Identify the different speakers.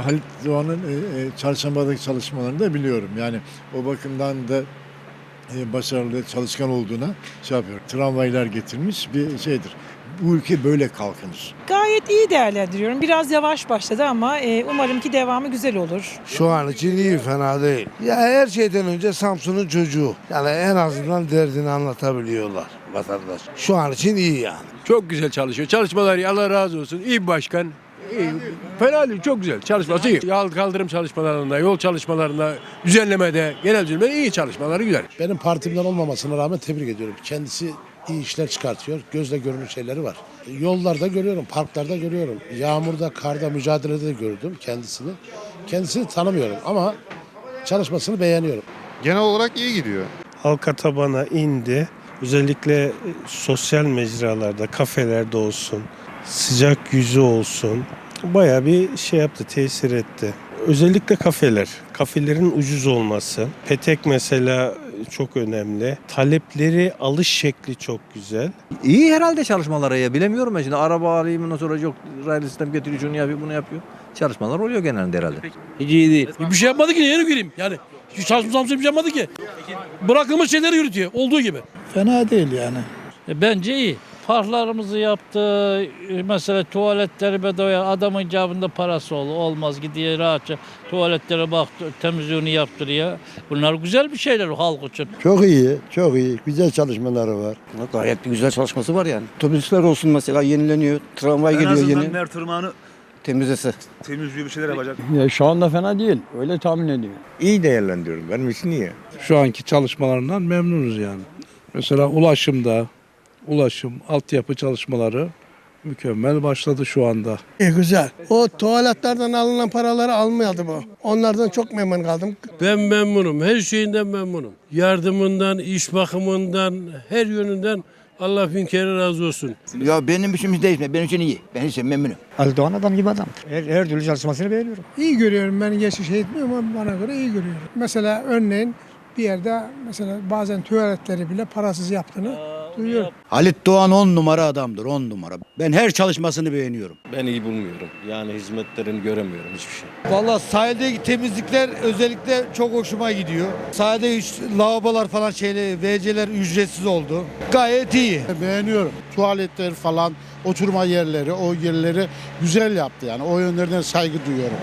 Speaker 1: Halit Doğan'ın e, e, çarşambadaki çalışmalarını da biliyorum. Yani o bakımdan da e, başarılı, çalışkan olduğuna şey yapıyor. Tramvaylar getirmiş bir şeydir. Bu ülke böyle kalkınır.
Speaker 2: Gayet iyi değerlendiriyorum. Biraz yavaş başladı ama e, umarım ki devamı güzel olur.
Speaker 3: Şu an için iyi fena değil. Ya her şeyden önce Samsun'un çocuğu. Yani en azından derdini anlatabiliyorlar vatandaş. Şu an için iyi yani.
Speaker 4: Çok güzel çalışıyor. Çalışmaları iyi, Allah razı olsun. İyi bir başkan. İyi. Fena değil. Çok güzel. Çalışması iyi. Yol kaldırım çalışmalarında, yol çalışmalarında, düzenlemede, genel düzenlemede iyi çalışmaları güzel.
Speaker 5: Benim partimden olmamasına rağmen tebrik ediyorum. Kendisi iyi işler çıkartıyor. Gözle görünür şeyleri var. Yollarda görüyorum, parklarda görüyorum. Yağmurda, karda, mücadelede de gördüm kendisini. Kendisini tanımıyorum ama çalışmasını beğeniyorum.
Speaker 6: Genel olarak iyi gidiyor.
Speaker 7: halka tabana indi. Özellikle e, sosyal mecralarda, kafelerde olsun, sıcak yüzü olsun. Baya bir şey yaptı, tesir etti. Özellikle kafeler, kafelerin ucuz olması. Petek mesela çok önemli. Talepleri alış şekli çok güzel.
Speaker 8: İyi herhalde çalışmaları ya bilemiyorum ben şimdi araba alayım ondan sonra yok raylı sistem getiriyor şunu yapıyor bunu yapıyor. Çalışmalar oluyor genelde herhalde.
Speaker 9: Hiç iyi değil. Bir şey yapmadı ki neyine gireyim yani. Hiç Samsun bir şey yapmadı ki. Bırakılmış şeyleri yürütüyor olduğu gibi.
Speaker 5: Fena değil yani.
Speaker 10: E, Bence iyi. Parklarımızı yaptı. E, Mesela tuvaletleri bedava. Adamın cebinde parası ol, olmaz. Gidiyor rahatça tuvaletlere bak, temizliğini yaptırıyor. Bunlar güzel bir şeyler halk için.
Speaker 1: Çok iyi, çok iyi. Güzel çalışmaları var.
Speaker 8: Gayet bir güzel çalışması var yani. Otobüsler olsun mesela yenileniyor. Tramvay geliyor yeni.
Speaker 9: Mert Tırman'ı
Speaker 8: Temizlese.
Speaker 9: temizliyor bir şeyler yapacak.
Speaker 10: Ya şu anda fena değil. Öyle tahmin ediyorum.
Speaker 3: İyi değerlendiriyorum. Benim için iyi.
Speaker 5: Şu anki çalışmalarından memnunuz yani. Mesela ulaşımda, ulaşım, altyapı çalışmaları mükemmel başladı şu anda.
Speaker 3: İyi güzel. O tuvaletlerden alınan paraları almıyordu bu. Onlardan çok memnun kaldım.
Speaker 9: Ben memnunum. Her şeyinden memnunum. Yardımından, iş bakımından, her yönünden Allah bin kere razı olsun.
Speaker 8: Ya benim için değişmiyor. Benim için iyi. Ben için memnunum.
Speaker 10: Ali Doğan adam gibi adam. Her, her türlü çalışmasını beğeniyorum.
Speaker 5: İyi görüyorum ben geçiş şey etmiyorum ama bana göre iyi görüyorum. Mesela örneğin bir yerde mesela bazen tuvaletleri bile parasız yaptığını duyuyorum.
Speaker 8: Halit Doğan 10 numara adamdır 10 numara. Ben her çalışmasını beğeniyorum.
Speaker 7: Ben iyi bulmuyorum. Yani hizmetlerini göremiyorum hiçbir şey.
Speaker 3: Valla sahildeki temizlikler özellikle çok hoşuma gidiyor. Sahilde üç, lavabolar falan şeyler, WC'ler ücretsiz oldu. Gayet iyi.
Speaker 5: Beğeniyorum. Tuvaletler falan, oturma yerleri, o yerleri güzel yaptı yani. O yönlerden saygı duyuyorum.